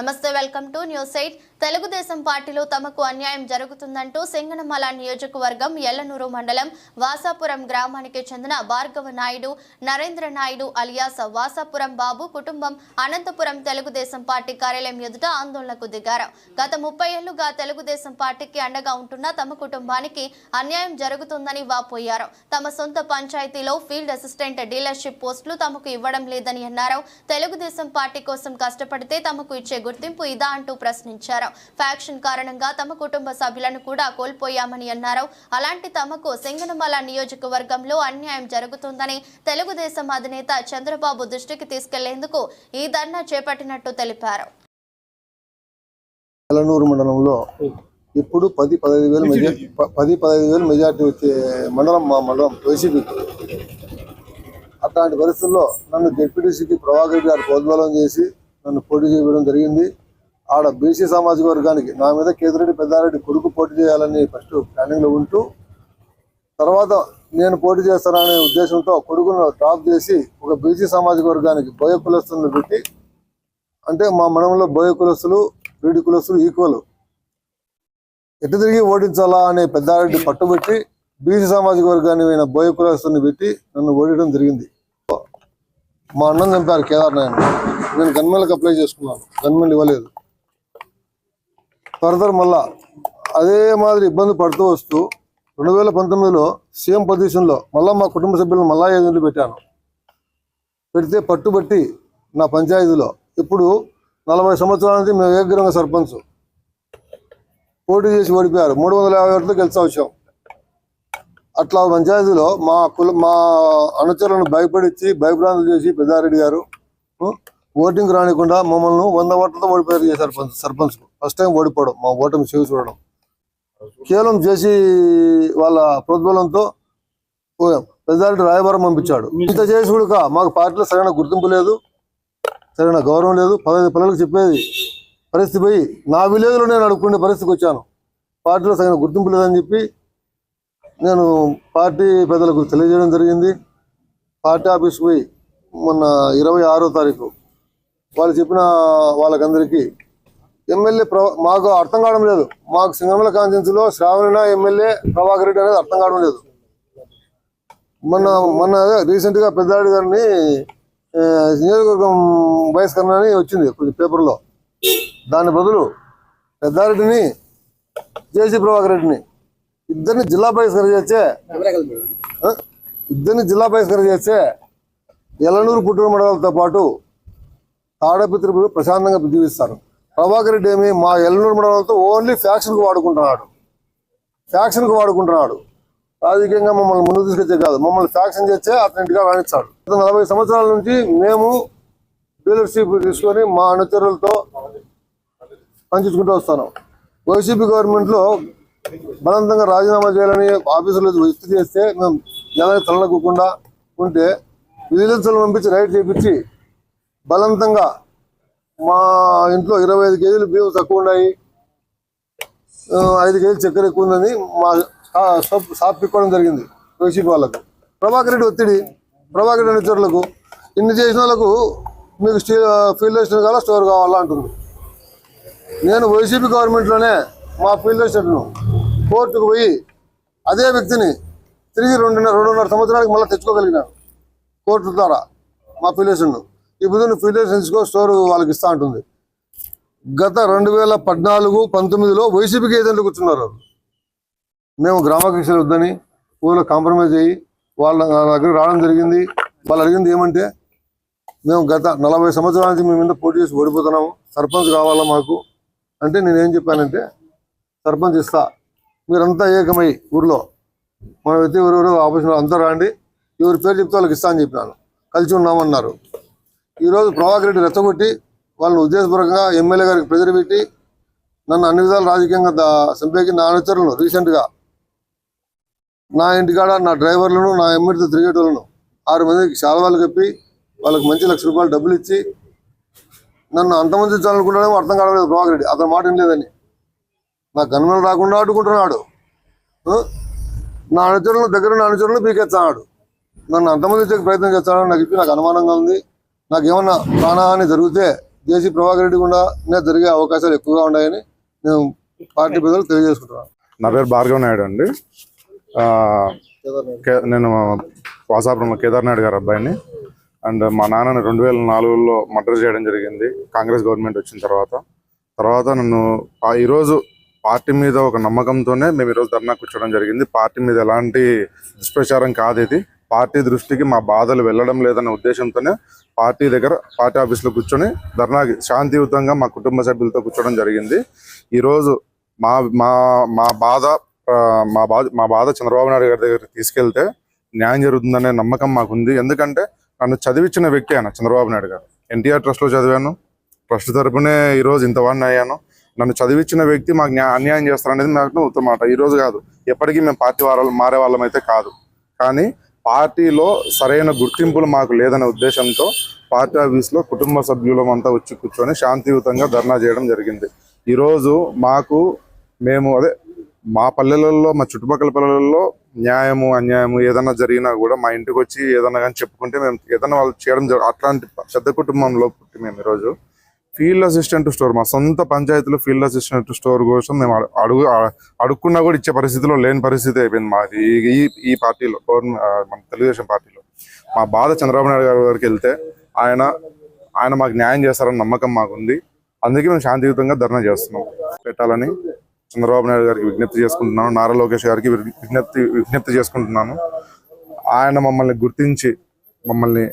నమస్తే welcome to news eight. Telugu Desam పార్టీలో తమకు అన్యాయం జరుగుతుందంటూ సింగనమల నియోజకవర్గం ఎల్లనూరు మండలం వాసాపురం గ్రామానికి చెందిన భార్గవ నాయుడు నరేంద్ర నాయుడు అలియాస్ వాసాపురం బాబు కుటుంబం అనంతపురం తెలుగుదేశం పార్టీ కార్యాలయం ఎదుట ఆందోళనకు దిగారు. గత ముప్పై ఏళ్ళుగా తెలుగుదేశం పార్టీకి అండగా ఉంటున్న తమ కుటుంబానికి అన్యాయం జరుగుతుందని వాపోయారు. తమ సొంత పంచాయతీలో ఫీల్డ్ అసిస్టెంట్ డీలర్షిప్ పోస్టులు తమకు ఇవ్వడం లేదని అన్నారు. తెలుగుదేశం పార్టీ కోసం కష్టపడితే తమకు ఇచ్చే గుర్తింపు ఇదా అంటూ ప్రశ్నించారు. ఫ్యాక్షన్ కారణంగా తమ కుటుంబ సభ్యులను కూడా కోల్పోయామని అన్నారు. అలాంటి తమకు సింగనమల నియోజకవర్గంలో అన్యాయం జరుగుతుందని తెలుగుదేశం అధినేత చంద్రబాబు దృష్టికి తీసుకెళ్ళేందుకు ఈ ధర్నా చేపట్టినట్టు తెలిపారు. మండలంలో ఇప్పుడు పది పదహైదు వేలు మెజార్టీ పది పదహైదు వేలు మెజార్టీ వచ్చే మండలం మా మండలం వైసీపీకి అట్లాంటి పరిస్థితుల్లో నన్ను డిప్యూటీసీకి ప్రభాకర్ గారు ప్రోద్బలం చేసి నన్ను పోటీ చేయడం జరిగింది. ఆడ బీసీ సామాజిక వర్గానికి నా మీద కేతిరెడ్డి పెద్దారెడ్డి కొడుకు పోటీ చేయాలని ఫస్ట్ ప్లానింగ్లో ఉంటూ తర్వాత నేను పోటీ చేస్తాననే ఉద్దేశంతో కొడుకును డ్రాప్ చేసి ఒక బీసీ సామాజిక వర్గానికి బోయ కులస్తులను పెట్టి అంటే మా మనంలో బోయ కులస్తులు వీడి కులస్తులు ఈక్వల్ ఎటు తిరిగి ఓడించాలా అనే పెద్దారెడ్డి పట్టుబెట్టి బీసీ సామాజిక వర్గాన్ని అయిన బోయ కులస్తుని పెట్టి నన్ను ఓడించడం జరిగింది. మా అన్నం చంపారు కేదార్నారాయణ నేను గన్మెన్లకు అప్లై చేసుకున్నాను. గన్మెన్ ఇవ్వలేదు. ఫర్దర్ మళ్ళా అదే మాదిరి ఇబ్బంది పడుతూ వస్తూ రెండు వేల పంతొమ్మిదిలో సీఎం పొజిషన్లో మళ్ళా మా కుటుంబ సభ్యులను మళ్ళా ఏజెంట్లు పెట్టాను. పెడితే పట్టుబట్టి నా పంచాయతీలో. ఇప్పుడు నలభై సంవత్సరాల నుంచి మేము ఏకగ్రంగా సర్పంచ్. పోటీ చేసి ఓడిపోయారు. మూడు వందల యాభై ఓట్లతో గెలిచా వచ్చాం అట్లా పంచాయతీలో మా కుల మా అనుచరులను భయపడిచ్చి భయభ్రాంతులు చేసి పెద్దారెడ్డి గారు ఓటింగ్ రానికుండా మమ్మల్ని వంద ఓట్లతో ఓడిపోయారు సర్పంచ్ సర్పంచ్ ఫస్ట్ టైం ఓడిపోవడం మా ఓటమి చెవి చూడడం. కేవలం చేసి వాళ్ళ ప్రోద్బలంతో పోయాం. రిజల్ట్ రాయబారం పంపించాడు. ఇంత చేసి కూడా మాకు పార్టీలో సరైన గుర్తింపు లేదు సరైన గౌరవం లేదు. పదహైదు పిల్లలకు చెప్పేది పరిస్థితి పోయి నా విలేజ్లో నేను అడుక్కునే పరిస్థితికి వచ్చాను. పార్టీలో సరైన గుర్తింపు లేదని చెప్పి నేను పార్టీ పెద్దలకు తెలియజేయడం జరిగింది. పార్టీ ఆఫీస్కి పోయి మొన్న ఇరవై ఆరో తారీఖు వాళ్ళు చెప్పిన వాళ్ళకందరికీ ఎమ్మెల్యే మాకు అర్థం కావడం లేదు. మాకు సింగమల కాన్స్టిట్యూన్సీలో శ్రావణ ఎమ్మెల్యే ప్రభాకర్ రెడ్డి అనేది అర్థం కావడం లేదు. మొన్న మొన్న రీసెంట్గా పెద్దారెడ్డి గారిని నియోజకవర్గం బహిష్కరణ అని వచ్చింది కొంచెం పేపర్లో. దాని బదులు పెద్దారెడ్డిని జేసీ ప్రభాకర్ రెడ్డిని ఇద్దరిని జిల్లా బహిష్కరణ చేస్తే ఇద్దరిని జిల్లా బహిష్కరణ చేస్తే ఎలనూరు పుట్టూరు మండలాలతో పాటు తాడపిత్రులు ప్రశాంతంగా జీవిస్తారు ప్రభాకర్ రెడ్డి ఏమి మా ఎల్లూరు మండలంతో ఓన్లీ ఫ్యాక్షన్కు వాడుకుంటున్నాడు. ఫ్యాక్షన్కు వాడుకుంటున్నాడు. రాజకీయంగా మమ్మల్ని ముందుకు తీసుకొచ్చే కాదు. మమ్మల్ని ఫ్యాక్షన్ చేస్తే అతని ఇంటిగా రాణిస్తాడు. గత నలభై సంవత్సరాల నుంచి మేము డీలర్షిప్ తీసుకొని మా అనుచరులతో పనిచేసుకుంటూ వస్తాను వైసీపీ గవర్నమెంట్లో బలవంతంగా రాజీనామా చేయాలని ఆఫీసులో వ్యక్తి చేస్తే మేము ఎలా తలనకుండా ఉంటే విజిలెన్స్లు పంపించి రైడ్ చేపించి బలవంతంగా మా ఇంట్లో ఇరవై ఐదు కేజీలు బియ్యం తక్కువ ఉన్నాయి. ఐదు కేజీలు చక్కెర ఎక్కువ ఉందని మా షాప్ షాప్ పిక్కోవడం జరిగింది. వైసీపీ వాళ్ళకు. ప్రభాకర్ రెడ్డి ఒత్తిడి ప్రభాకర్ రెడ్డి చోట్లకు. ఇన్ని చేసిన వాళ్ళకు మీకు స్టీ ఫీల్డ్ స్టేషన్ కావాలా స్టోర్ కావాలా అంటుంది. నేను వైసీపీ గవర్నమెంట్లోనే మా ఫీల్డ్ స్టేషన్ను కోర్టుకు పోయి అదే వ్యక్తిని తిరిగి రెండున్నర రెండున్నర సంవత్సరానికి మళ్ళీ తెచ్చుకోగలిగినాను కోర్టు ద్వారా మా ఫీల్డ్ స్టేషన్ను ఇప్పుడు నువ్వు ఫీల్డ్ స్టోర్ వాళ్ళకి ఇస్తా ఉంటుంది గత రెండు వేల పద్నాలుగు పంతొమ్మిదిలో వైసీపీకి ఏజెంట్లు కూర్చున్నారు మేము గ్రామకక్షలు వద్దని ఊళ్ళో కాంప్రమైజ్ అయ్యి వాళ్ళ దగ్గర రావడం జరిగింది. వాళ్ళు అడిగింది ఏమంటే మేము గత నలభై సంవత్సరాల నుంచి మేము మీద పోటీ చేసి ఓడిపోతున్నాము. సర్పంచ్ కావాలా మాకు? అంటే నేనేం చెప్పానంటే సర్పంచ్ ఇస్తా. మీరంతా ఏకమై ఊర్లో. మన వ్యక్తి ఎవరెవరు ఆపరేషన్ అంతా రాండి. ఎవరి పేరు చెప్తే వాళ్ళకి ఇస్తా అని చెప్పినాను. కలిసి ఉన్నామన్నారు. ఈరోజు ప్రభాకర్ రెడ్డి రెచ్చగొట్టి వాళ్ళని ఉద్దేశపూర్వకంగా ఎమ్మెల్యే గారికి ప్రెజర్ పెట్టి నన్ను అన్ని విధాలు రాజకీయంగా చంపేకి నా అనుచరులను రీసెంట్గా. నా ఇంటికాడ నా డ్రైవర్లను నా ఎమ్మెల్యేతో తిరిగేటోళ్ళను ఆరు మందికి శాలవాలు కప్పి వాళ్ళకి మంచి లక్ష రూపాయలు డబ్బులు ఇచ్చి నన్ను అంతమంది ఇచ్చాలనుకుంటాడేమో అర్థం కావలేదు ప్రభాకర్ రెడ్డి. అతని మాట లేదని నా గన్మలు రాకుండా అడ్డుకుంటున్నాడు నా అనుచరులను దగ్గర నా అనుచరులను పీకెత్తాడు నన్ను అంతమంది ప్రయత్నం చేస్తాడని నాకు చెప్పి నాకు అనుమానంగా ఉంది. నాకు ఏమన్నా ప్రాణహాని జరిగితే జేసీ ప్రభాకర్ రెడ్డి కూడా జరిగే అవకాశాలు ఎక్కువగా ఉన్నాయని నేను పార్టీ ప్రజలు తెలియజేసుకుంటున్నాను. నా పేరు భార్గవ్ నాయుడు అండి. కే- నేను వాసాపురంలో కేదార్నాయుడు గారు అబ్బాయిని. అండ్ మా నాన్నని రెండు వేల నాలుగులో మర్డర్ చేయడం జరిగింది. కాంగ్రెస్ గవర్నమెంట్ వచ్చిన తర్వాత. తర్వాత నన్ను ఆ ఈరోజు పార్టీ మీద ఒక నమ్మకంతోనే మేము ఈరోజు ధర్నా కూర్చోవడం జరిగింది. పార్టీ మీద ఎలాంటి దుష్ప్రచారం కాదు ఇది. పార్టీ దృష్టికి మా బాధలు వెళ్ళడం లేదనే ఉద్దేశంతోనే పార్టీ దగ్గర పార్టీ ఆఫీస్లో కూర్చొని ధర్నాకి శాంతియుతంగా మా కుటుంబ సభ్యులతో కూర్చోవడం జరిగింది. ఈరోజు మా మా మా బాధ మా బాధ మా బాధ చంద్రబాబు నాయుడు గారి దగ్గరికి తీసుకెళ్తే న్యాయం జరుగుతుందనే నమ్మకం మాకుంది. ఎందుకంటే నన్ను చదివించిన వ్యక్తి ఆయన చంద్రబాబు నాయుడు గారు. ఎన్టీఆర్ ట్రస్ట్లో చదివాను. ట్రస్ట్ తరపునే ఈరోజు ఇంతవాడిని అయ్యాను. నన్ను చదివించిన వ్యక్తి మాకు అన్యాయం చేస్తారనేది నాకు ఉత్తమ మాట. కాదు. ఎప్పటికీ మేము పార్టీ వారాలు మారే వాళ్ళం అయితే కాదు. కానీ పార్టీలో సరైన గుర్తింపులు మాకు లేదనే ఉద్దేశంతో పార్టీ ఆఫీస్లో కుటుంబ సభ్యులమంతా వచ్చి కూర్చొని శాంతియుతంగా ధర్నా చేయడం జరిగింది. ఈరోజు మాకు మేము అదే మా పల్లెలలో మా చుట్టుపక్కల పల్లెలలో న్యాయము అన్యాయము ఏదైనా జరిగినా కూడా మా ఇంటికి వచ్చి ఏదైనా కానీ చెప్పుకుంటే మేము ఏదైనా వాళ్ళు చేయడం అట్లాంటి పెద్ద కుటుంబంలో పుట్టి మేము ఈరోజు ఫీల్డ్ అసిస్టెంట్ స్టోర్ మా సొంత పంచాయతీలో ఫీల్డ్ అసిస్టెంట్ స్టోర్ కోసం మేము అడుగు అడుక్కున్నా కూడా ఇచ్చే పరిస్థితిలో లేని పరిస్థితి అయిపోయింది మాది. ఈ- ఈ పార్టీలో గవర్నమెంట్ మన తెలుగుదేశం పార్టీలో. మా బాధ చంద్రబాబు నాయుడు గారి దగ్గరికి వెళ్తే ఆయన ఆయన మాకు న్యాయం చేస్తారని నమ్మకం మాకుంది. అందుకే మేము శాంతియుతంగా ధర్నా చేస్తున్నాం. పెట్టాలని చంద్రబాబు నాయుడు గారికి విజ్ఞప్తి చేసుకుంటున్నాను. నారా లోకేష్ గారికి విజ్ఞప్తి విజ్ఞప్తి చేసుకుంటున్నాను. ఆయన మమ్మల్ని గుర్తించి మమ్మల్ని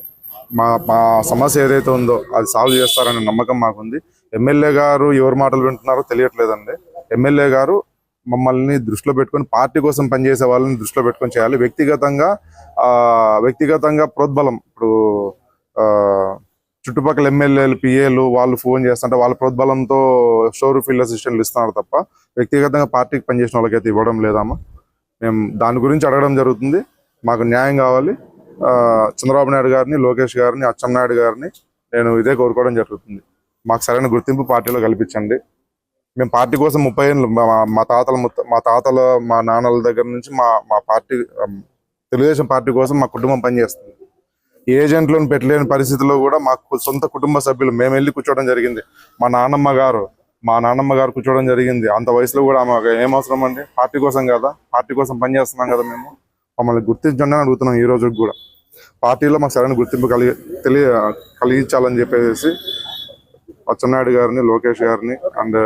మా మా సమస్య ఏదైతే ఉందో అది సాల్వ్ చేస్తారనే నమ్మకం మాకుంది. ఎమ్మెల్యే గారు ఎవరి మాటలు వింటున్నారో తెలియట్లేదండి. ఎమ్మెల్యే గారు మమ్మల్ని దృష్టిలో పెట్టుకొని పార్టీ కోసం పనిచేసే వాళ్ళని దృష్టిలో పెట్టుకొని చేయాలి. వ్యక్తిగతంగా వ్యక్తిగతంగా ప్రోద్బలం. ఇప్పుడు ఆ చుట్టుపక్కల ఎమ్మెల్యేలు పిఏలు వాళ్ళు ఫోన్ చేస్తుంటే వాళ్ళ ప్రోద్బలంతో స్టోర్ ఫీల్డ్ అసిస్టెంట్లు ఇస్తున్నారు తప్ప వ్యక్తిగతంగా పార్టీకి పనిచేసిన వాళ్ళకైతే ఇవ్వడం లేదమ్మా. మేము దాని గురించి అడగడం జరుగుతుంది. మాకు న్యాయం కావాలి. చంద్రబాబు నాయుడు గారిని లోకేష్ గారిని అచ్చెన్నాయుడు గారిని నేను ఇదే కోరుకోవడం జరుగుతుంది. మాకు సరైన గుర్తింపు పార్టీలో కల్పించండి. మేము పార్టీ కోసం ముప్పై ఏళ్ళు మా తాతల మా తాతల మా నాన్నల దగ్గర నుంచి మా మా పార్టీ తెలుగుదేశం పార్టీ కోసం మా కుటుంబం పనిచేస్తుంది. ఏజెంట్లను పెట్టలేని పరిస్థితిలో కూడా మాకు సొంత కుటుంబ సభ్యులు మేము వెళ్ళి కూర్చోవడం జరిగింది. మా నాన్నమ్మ గారు మా నాన్నమ్మ గారు కూర్చోవడం జరిగింది. అంత వయసులో కూడా మాకు ఏం అవసరం అండి? పార్టీ కోసం కదా? పార్టీ కోసం పనిచేస్తున్నాం కదా మేము. మమ్మల్ని గుర్తించండి అని అడుగుతున్నాం ఈ రోజు కూడా. పార్టీలో మాకు సరైన గుర్తింపు కలిగి తెలియ కలిగించాలని చెప్పేసి అచ్చెన్నాయుడు గారిని లోకేష్ గారిని అండ్